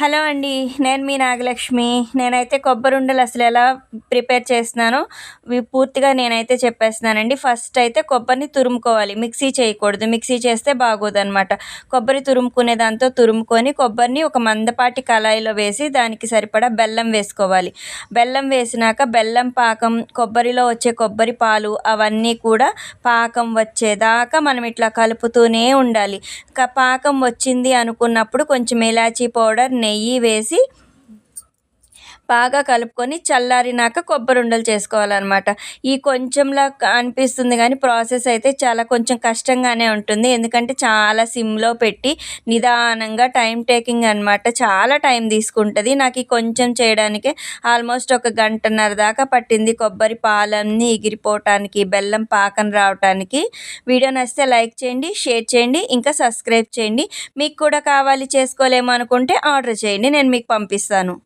Hello అండి నేను మీ నాగలక్ష్మి. నేనైతే కొబ్బరి ఉండలు అసలు ఎలా ప్రిపేర్ చేస్తున్నానో పూర్తిగా నేనైతే చెప్పేస్తున్నానండి. ఫస్ట్ అయితే కొబ్బరిని తురుముకోవాలి. మిక్సీ చేయకూడదు. మిక్సీ చేస్తే బాగోదన్నమాట. కొబ్బరి తురుముకునే దాంతో తురుముకొని కొబ్బరిని ఒక మందపాటి కళాయిలో వేసి దానికి సరిపడా బెల్లం వేసుకోవాలి. బెల్లం వేసినాక బెల్లం పాకం కొబ్బరిలో వచ్చే కొబ్బరి పాలు అవన్నీ కూడా పాకం వచ్చేదాకా మనం ఇట్లా కలుపుతూనే ఉండాలి. పాకం వచ్చింది అనుకున్నప్పుడు కొంచెం ఇలాచీ పౌడర్ నెయ్యి వేసి బాగా కలుపుకొని చల్లారినాక కొబ్బరి ఉండలు చేసుకోవాలన్నమాట. ఈ కొంచెంలా అనిపిస్తుంది కానీ ప్రాసెస్ అయితే చాలా కొంచెం కష్టంగానే ఉంటుంది. ఎందుకంటే చాలా సిమ్లో పెట్టి నిదానంగా టైం టేకింగ్ అనమాట చాలా టైం తీసుకుంటుంది. నాకు ఈ కొంచెం చేయడానికే ఆల్మోస్ట్ ఒక గంటన్నర దాకా పట్టింది కొబ్బరి పాలన్నీ ఎగిరిపోవటానికి బెల్లం పాకం రావటానికి. వీడియో నచ్చితే లైక్ చేయండి షేర్ చేయండి ఇంకా సబ్స్క్రైబ్ చేయండి. మీకు కూడా కావాలి చేసుకోలేము అనుకుంటే ఆర్డర్ చేయండి. నేను మీకు పంపిస్తాను.